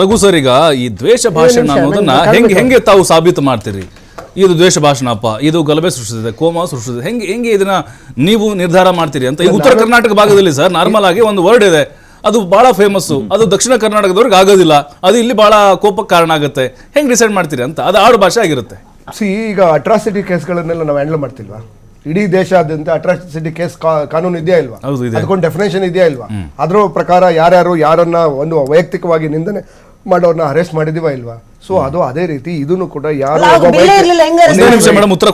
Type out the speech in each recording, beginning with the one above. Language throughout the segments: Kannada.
ರಘು ಸರ್ ಈಗ ಈ ದ್ವೇಷ ಭಾಷಣ ಅನ್ನೋದನ್ನ ಹೆಂಗೆ ಹೆಂಗೆ ತಾವು ಸಾಬೀತು ಮಾಡ್ತೀರಿ? ಇದು ದ್ವೇಷ ಭಾಷಣಪ್ಪ ಇದು ಗಲಭೆ ಸೃಷ್ಟಿಸಿದೆ ಕೋಮ ಸೃಷ್ಟಿಸಿದೆ. ಹೆಂಗೆ ಹೆಂಗೆ ಇದನ್ನ ನೀವು ನಿರ್ಧಾರ ಮಾಡ್ತೀರಿ ಅಂತ? ಈ ಉತ್ತರ ಕರ್ನಾಟಕ ಭಾಗದಲ್ಲಿ ಸರ್ ನಾರ್ಮಲ್ ಆಗಿ ಒಂದು ವರ್ಡ್ ಇದೆ. ಅದು ಬಹಳ ಫೇಮಸ್ ಅದು ದಕ್ಷಿಣ ಕರ್ನಾಟಕದವ್ರಿಗೆ ಆಗೋದಿಲ್ಲ. ಅದು ಇಲ್ಲಿ ಬಹಳ ಕೋಪಕ್ಕೆ ಕಾರಣ ಆಗುತ್ತೆ. ಹೆಂಗೆ ಡಿಸೈಡ್ ಮಾಡ್ತೀರಿ ಅಂತ? ಅದು ಆಡು ಭಾಷೆ ಆಗಿರುತ್ತೆ. ಸಿ ಈಗ ಅಟ್ರಾಸಿಟಿ ಕೇಸ್ಗಳನ್ನೆಲ್ಲ ನಾವು ಹ್ಯಾಂಡಲ್ ಮಾಡ್ತಿಲ್ವಾ? ಇಡೀ ದೇಶಾದ್ಯಂತ ಅಟ್ರಾಸಿಟಿ ಕೇಸ್ ಕಾನೂನು ಇದೆಯಾ ಇಲ್ವಾ. ಅದಕ್ಕೊಂದು ಡೆಫಿನೇಷನ್ ಇದೆಯಾ ಇಲ್ವಾ? ಅದ್ರ ಪ್ರಕಾರ ಯಾರ್ಯಾರು ಯಾರನ್ನ ಒಂದು ವೈಯಕ್ತಿಕವಾಗಿ ನಿಂದನೆ ಮಾಡೋರ್ನ ಅರೆಸ್ಟ್ ಮಾಡಿದೀವ ಇಲ್ವಾ? ಸೊ ಅದು ಅದೇ ರೀತಿ ಇದನ್ನು ಕೂಡ ಯಾರು ಉತ್ತರ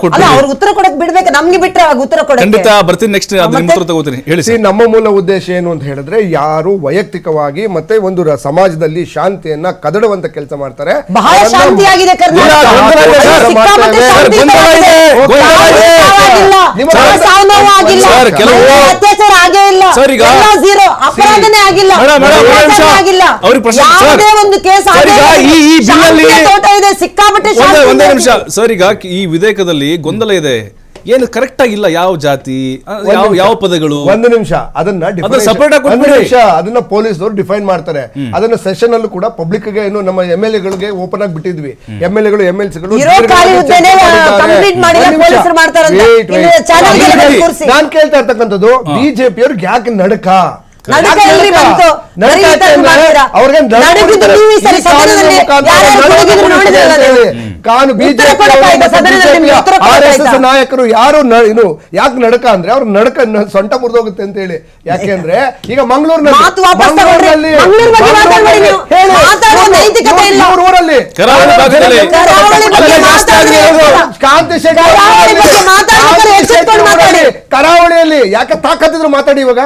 ಉತ್ತರ ಕೊಡಕ್ ಬಿಡ್ಬೇಕು ನಮ್ಗೆ ಬಿಟ್ರೆ ಉತ್ತರ ಕೊಡಕ್ಕೆ. ಖಂಡಿತ ಬರ್ತೀನಿ ನೆಕ್ಸ್ಟ್ ಉತ್ತರ ತಗೋತೀನಿ. ಹೇಳಿ ನಮ್ಮ ಮೂಲ ಉದ್ದೇಶ ಏನು ಅಂತ ಹೇಳಿದ್ರೆ ಯಾರು ವೈಯಕ್ತಿಕವಾಗಿ ಮತ್ತೆ ಒಂದು ರ- ಸಮಾಜದಲ್ಲಿ ಶಾಂತಿಯನ್ನ ಕದಡುವಂತ ಕೆಲಸ ಮಾಡ್ತಾರೆ. ಬಹಳ ಶಾಂತಿಯಾಗಿದೆ ಸರ್, ಕೆಲವು- ಅತ್ಯಾಚಾರ ಆಗೇ ಇಲ್ಲ. ಸರ್, ಈಗ- ಎಲ್ಲ ಅಪರಾಧನೇ ಆಗಿಲ್ಲ. ಯಾವುದೇ ಒಂದು ಕೇಸ್ ಈ- ತೋಟ ಇದೆ ಸಿಕ್ಕಾಪಟ್ಟೆ ಒಂದೇ. ನಿಮಿಷ. ಸರ್ ಈಗ ಈ ವಿಧೇಯಕದಲ್ಲಿ ಗೊಂದಲ ಇದೆ. ಏನು ಕರೆಕ್ಟ್ ಆಗಿಲ್ಲ ಯಾವ ಜಾತಿ ಯಾವ ಯಾವ ಪದಗಳು? ಒಂದು ನಿಮಿಷ. ಅದನ್ನ ಸಪರೇಟ್ ಆಗಿ ಒಂದು. ನಿಮಿಷ. ಅದನ್ನ ಪೊಲೀಸ್ನವರು ಡಿಫೈನ್ ಮಾಡ್ತಾರೆ. ಅದನ್ನ ಸೆಷನ್ ಅಲ್ಲೂ ಕೂಡ ಪಬ್ಲಿಕ್ಗೆ ಏನು ನಮ್ಮ ಎಂ ಎಲ್ ಎಗಳಿಗೆ ಓಪನ್ ಆಗಿ ಬಿಟ್ಟಿದ್ವಿ ಎಂ ಎಲ್ ಎಗಳು ಎಂ ಎಲ್ ಸಿಗಳು. ನಾನ್ ಕೇಳ್ತಾ ಇರ್ತಕ್ಕಂಥದ್ದು ಬಿಜೆಪಿ ಅವ್ರಿಗೆ ಯಾಕೆ ನಡಕ. ನಡುಕ ಯಾಕೆ ಎಲ್ರಿ ನಡುಕ? ಬಂತು? ಬರೀ ಈ ತರ ಮಾಡ್ತೀರಾ? ಅವ್ರಿಗೆ ನಡುಗಿದ್ದು ನೀವು ಈ ಸರಿ ಈ ಕಾನೂನಿನ ಸದನದಲ್ಲಿ ಮುಖಾಂತರ ಯಾರ್ಯಾರು ನಡುಕ ಹೋಗಿದ್ರು ಕೊಡ್ತಾರೆ ನೋಡಿದ್ರಲ್ಲ ನೀವು? ಕಾನು ಉತ್ತರ ಬಿಜೆಪಿ ಕೊಡಕ್ಕಾಯ್ತಾ? ಸದನದಲ್ಲಿ ನಿಮ್ಗೆ ಉತ್ತರ ಆರ್ ಎಸ್ ಎಸ್ ಕೊಡಕ್ಕಾಯ್ತಾ? ನಾಯಕರು ಯಾರು ನ- ಇನ್ನು ಯಾಕೆ ನಡಕ ಅಂದ್ರೆ ಅವ್ರ ನಡಕ ನ- ಸೊಂಟ ಮುರಿದೋಗುತ್ತೆ ಅಂತ ಹೇಳಿ ಯಾಕೆಂದ್ರೆ ಈಗ ಮಂಗಳೂರಿನಲ್ಲಿ ಮಾತು ವಾಪಸ್ ತಗೊಳ್ರಿ. ಮಂಗಳೂರು ಬಗ್ಗೆ ಮಾತಾಡ್ಬೇಡಿ ನೀವು. ಮಾತಾಡೋ ನೈತಿಕತೆ ಇಲ್ಲ. ಊರಲ್ಲಿ ಕರಾವಳಿ ಭಾಗದಲ್ಲಿ ಕರಾವಳಿ ಬಗ್ಗೆ ಅಲ್ಲೇ ಜಾಸ್ತಿ ಮಾತಾಡಿ. ಆಗಿರೋದು. ಕಾಂತಿ ಶೆಟ್ಟಿ ಕರಾವಳಿ ಬಗ್ಗೆ ಮಾತಾಡ್ಬೇಕಾದ್ರೆ ಕಾಂತಿ ಎಚ್ಚೆತ್ಕೊಂಡು ಶೆಟ್ಟಿ ಮಾತಾಡಿ. ಊರಲ್ಲಿ, ಕರಾವಳಿಯಲ್ಲಿ ಯಾಕೆ ತಾಕತ್ತಿದ್ರು ಮಾತಾಡಿ ಇವಾಗ?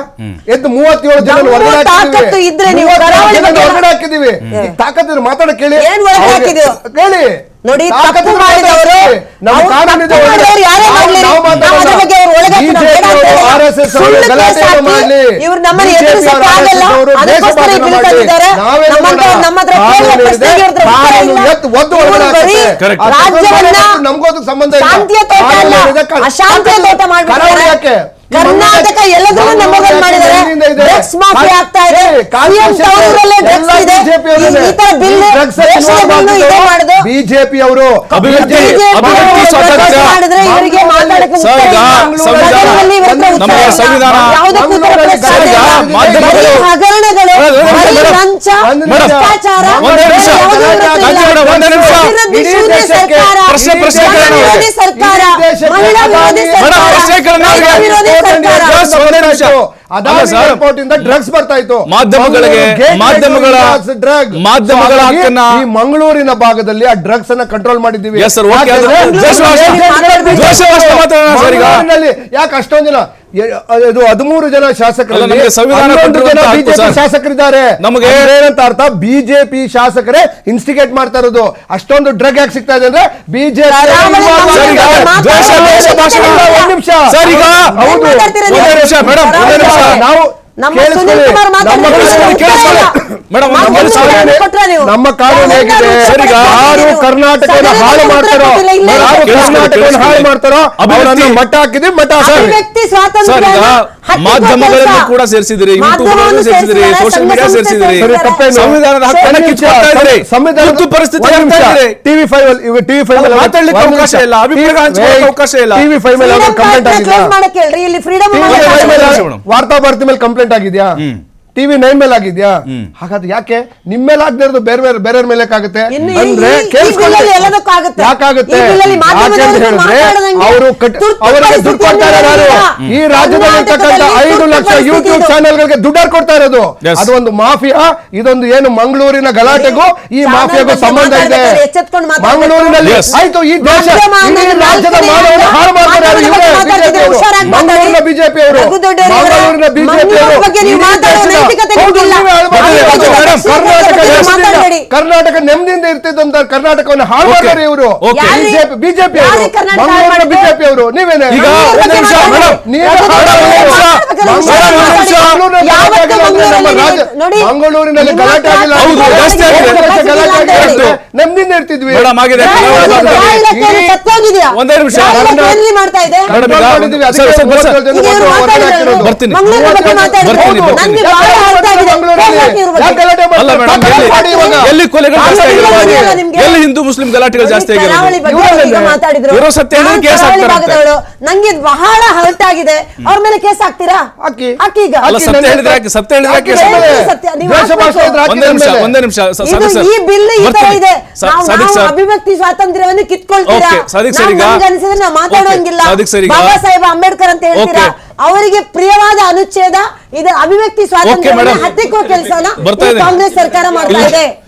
ಎದ್ದು ಮೂವತ್ತೇಳು ಜನ ಹೊರಗಡೆ ತಾಕತ್ತು ಹಾಕಿದೀವಿ ಇದ್ರೆ ನೀವು ಮೂವತ್ತೇಳು ಕರಾವಳಿ ಬಗ್ಗೆ ಹೊರಗಡೆ ಹಾಕಿದೀವಿ. ತಾಕತ್ತಿದ್ರು ಮಾತಾಡ ಕೇಳಿ? ಕೇಳಿ. ನೋಡಿ, ಮಾಡಿದವರು, ಯಾರೇ ನಾವು- ಮಾಡ್ಲಿ, ಗಲಾಟೆ ಮಾಡ್ಲಿ. ಇವ್ರು ನಮ್ಮನ್ನ ಎದುರಿಸಕ್ಕೆ ಆಗಲ್ಲ. ಅದಕ್ಕೋಸ್ಕರ ಬಿಲ್? ನಮ್ಮ ಕೇಳುವ. ಪ್ರಶ್ನೆಗೆ ಉತ್ತರ ಇಲ್ಲ. ಇವ್ರು ಬರೀ ರಾಜ್ಯವನ್ನ ಸಂಬಂಧ ಇಲ್ಲ. ಶಾಂತಿಯ ತೋಟ ಅಲ್ಲ. ಅಶಾಂತಿಯ ತೋಟ ಮಾಡ್ಬಿಟ್ಟಿದ್ದಾರೆ. ಕರಾವಳಿ ಯಾಕೆ? ಕರ್ನಾಟಕ ಎಲ್ಲದನ್ನೂ ನಮ್ಮಲ್ಲಿ ಮಾಡಿದ್ದಾರೆ? ಡ್ರಗ್ಸ್ ಮಾಫಿಯಾ ಆಗ್ತಾ ಇದೆ CM ಟೌನಲ್ಲೇ ಡ್ರಗ್ಸ್ ಇದೆ ಈ- ಈ ತರ ಬಿಲ್ ಡ್ರಗ್ಸ್ ದೇಶದ ಬಿಲ್ನು ಇದೇ ಮಾಡುದು ಬಿಜೆಪಿ ಅವರು ಅಭಿವೃದ್ಧಿ ಅಭಿವೃದ್ಧಿ ಸ್ವಾತಂತ್ರ್ಯ ಮಾಡಿದ್ರೆ ಇವರಿಗೆ ಪ್ರಶ್ನೆ- ಪ್ರಶ್ನೆ ಸರ್ಕಾರ ಡ್ರಗ್ಸ್ ಬರ್ತಾ ಇತ್ತು. ಮಾಧ್ಯಮಗಳಿಗೆ ಮಾಧ್ಯಮಗಳ ಡ್ರಗ್ ಮಾಧ್ಯಮಗಳ ಹಕ್ಕನ್ನ ಮಂಗಳೂರಿನ ಭಾಗದಲ್ಲಿ ಆ ಡ್ರಗ್ಸ್ ಅನ್ನ ಕಂಟ್ರೋಲ್ ಮಾಡಿದ್ದೀವಿ. ಮಂಗಳೂರಿನಲ್ಲಿ ಯಾಕೆ ಅಷ್ಟೊಂದು ಜನ ಇದು ಹದಿಮೂರು ಜನ ಅಲ್ಲ, ಹನ್ನೊಂದು ಜನ ಬಿಜೆಪಿ. ಶಾಸಕರಿದ್ದಾರೆ. ನಮಗೆ- ಏನಂತ ಅರ್ಥ ಬಿಜೆಪಿ ಶಾಸಕರೇ ಇನ್ಸ್ಟಿಗೇಟ್ ಮಾಡ್ತಾ ಇರೋದು. ಅಷ್ಟೊಂದು ಡ್ರಗ್ ಯಾಕೆ ಸಿಗ್ತಾ ಇದೆ ಅಂದ್ರೆ ಬಿಜೆಪಿ ನೀವು? ನಮ್ಮ. ಸುನೀಲ್ ಕುಮಾರ್ ನಮ್ಮ ಕಾನೂನು ಹೇಗಿದೆ? ಯಾರು ಕರ್ನಾಟಕವನ್ನು ಹಾಳು ಮಾಡ್ತಾರೋ? ಯಾರು ಕರ್ನಾಟಕವನ್ನು ಹಾಳು ಮಾಡ್ತಾರೋ? ಅವರನ್ನು ಮಟ್ಟ ಹಾಕಿದ್ರೆ ಮಟ್ಟ ಸರ್ ಅಭಿವ್ಯಕ್ತಿ. ಸರ್ ಸ್ವಾತಂತ್ರ್ಯ ಮಾಧ್ಯಮಗಳನ್ನು ಕೂಡ ಸೇರಿಸಿದ್ರಿ ಯೂಟ್ಯೂಬ್ ಸೇರಿಸಿದ್ರಿ ಸೋಷಿಯಲ್ ಮೀಡಿಯಾ ಸೇರಿಸಿದ್ರಿ ಸರಿ, ಸಂವಿಧಾನದ ಹಕ್ಕನ್ನ ಕಿತ್ಕೊಳ್ತಾ ಸಂವಿಧಾನ ತುರ್ತು ಪರಿಸ್ಥಿತಿ ಟಿವಿ ಫೈವ್ ಇವಾಗ ಟಿವಿ ಫೈವ್ ಅಲ್ಲ, ಮಾತಾಡ್ಲಿಕ್ಕೆ ಅವಕಾಶ ಇಲ್ಲ, ಅಭಿಪ್ರಾಯ ಅವಕಾಶ ಇಲ್ಲ. ಟಿವಿ ಫೈವ್ ಮೇಲೆ ಕಂಪ್ಲೇಂಟ್ ಆಗಿದೆಯಾ. ವಾರ್ತಾ ಭಾರತಿ ಮೇಲೆ ಕಂಪ್ಲೇಂಟ್ ಆಗಿದ್ಯಾ? ಟಿವಿ ನೈನ್ ಮೇಲೆ ಆಗಿದ್ಯಾ? ಹಾಗಾದ್ರೆ ಯಾಕೆ? ನಿಮ್ಮ ಮೇಲೆ ಆಗದೆ ಇರೋದು ಬೇರೆ ಬೇರೆ ಬೇರೆ ಮೇಲೆ ಆಗುತ್ತೆ ಅಂದ್ರೆ. ಯಾಕಾಗುತ್ತೆ? ಅವರು ಅವರಿಗೆ ದುಡ್ಡು ಕೊಡ್ತಾ ಇರೋದು ಈ ರಾಜ್ಯದಲ್ಲಿ ಇರ್ತಕ್ಕಂಥ ಕರ್ನಾಟಕದಲ್ಲಿ ಐದು ಲಕ್ಷ ಯೂಟ್ಯೂಬ್ ಚಾನೆಲ್ ಗಳಿಗೆ ದುಡ್ಡಾರ್ ಕೊಡ್ತಾ ಇರೋದು? ಅದೊಂದು ಅದು ಒಂದು ಮಾಫಿಯಾ ಇದೊಂದು ಏನು ಮಂಗಳೂರಿನ ಗಲಾಟೆಗೂ ಈ ಮಾಫಿಯಾಗೂ ಸಂಬಂಧ ಇದೆ. ಮಂಗಳೂರಿನಲ್ಲಿ ಆಯ್ತು ಈ ದೇಶ ರಾಜ್ಯದ ಅಲ್ಲ. ಹಾಳು ಮಾಡ್ತಾರೆ. ಇವರೇ ಮಾತಾಡ್ತಿದ್ರೆ ಅವರು. ಮಂಗಳೂರಿನ ಬಿಜೆಪಿ ಅವರು. ಮಂಗಳೂರಿನ ಬಿಜೆಪಿ ಅವರು ನೈತಿಕತೆ. ಕರ್ನಾಟಕ ಇರ್ತಿದ್ದ ನೆಮ್ಮದಿಯಿಂದ ಇರ್ತಿದ್ದಂತ ಕರ್ನಾಟಕವನ್ನು ಹಾಳು ಮಾಡ್ತಾರೆ ಇವರು. ಬಿಜೆಪಿ ಬಿಜೆಪಿ ಅವರು? ಬಿಜೆಪಿ ಅವರು. ನೀವೇನೇ ಮಂಗಳೂರಿನಲ್ಲಿ ಗಲಾಟೆ ಆಗಿಲ್ಲ. ಹೌದು, ಜಾಸ್ತಿ ಆಗಿದೆ. ಗಲಾಟೆ ಆಗಿಲ್ಲ ನೆಮ್ಮದಿಯಿಂದ ಇರ್ತಿದ್ವಿ. ಒಂದೇ ನಿಮಿಷ. ಬರ್ತೀನಿ. ಗಲಾಟೆ ಕೊಲೆಗಳು ಜಾಸ್ತಿ? ಎಲ್ಲಿ ಹಿಂದೂ ಮುಸ್ಲಿಂ ಗಲಾಟೆಗಳು ಜಾಸ್ತಿ ಆಗಿರೋದು? ಇರೋ ಸತ್ಯ ಕೇಸ್ ಹಾಕ್ತಾರಂತೆ. ನಂಗೆ ಇದು ಬಹಳ ಹರ್ಟ್ ಆಗಿದೆ. ಅವ್ರ ಮೇಲೆ ಕೇಸ್ ಹಾಕ್ತೀರಾ? ಹಾಕಿ. ಈಗ. ಸತ್ಯ ಹೇಳಿದ್ರೆ ಸತ್ಯ ಹೇಳಿದ್ರೆ ಹಾಕಿ ಒಂದೇ ನಿಮಿಷ ಒಂದೇ ನಿಮಿಷ ಈ ಬಿಲ್ ಈ ತರ ಇದೆ. ಅಭಿವ್ಯಕ್ತಿ ಸ್ವಾತಂತ್ರ್ಯವನ್ನು ಕಿತ್ಕೊಳ್ತೀರಾ? ಓಕೆ, ಸಾದಿಕ್ ಸರ್ ನಾವು ಅನ್ಸಿದ್ರೆ ನಾವು ಮಾತಾಡೋಂಗಿಲ್ಲ ಬಾಬಾ ಸಾಹೇಬ್ ಅಂಬೇಡ್ಕರ್ ಅಂತ ಹೇಳ್ತೀರಾ? ಅವರಿಗೆ ಪ್ರಿಯವಾದ ಅನುಚ್ಛೇದ ಇದು ಅಭಿವ್ಯಕ್ತಿ ಸ್ವಾತಂತ್ರ್ಯ. ಹತ್ತಿಕ್ಕೋ ಕೆಲಸನ ಕಾಂಗ್ರೆಸ್ ಸರ್ಕಾರ ಮಾಡ್ತಾ ಇದೆ.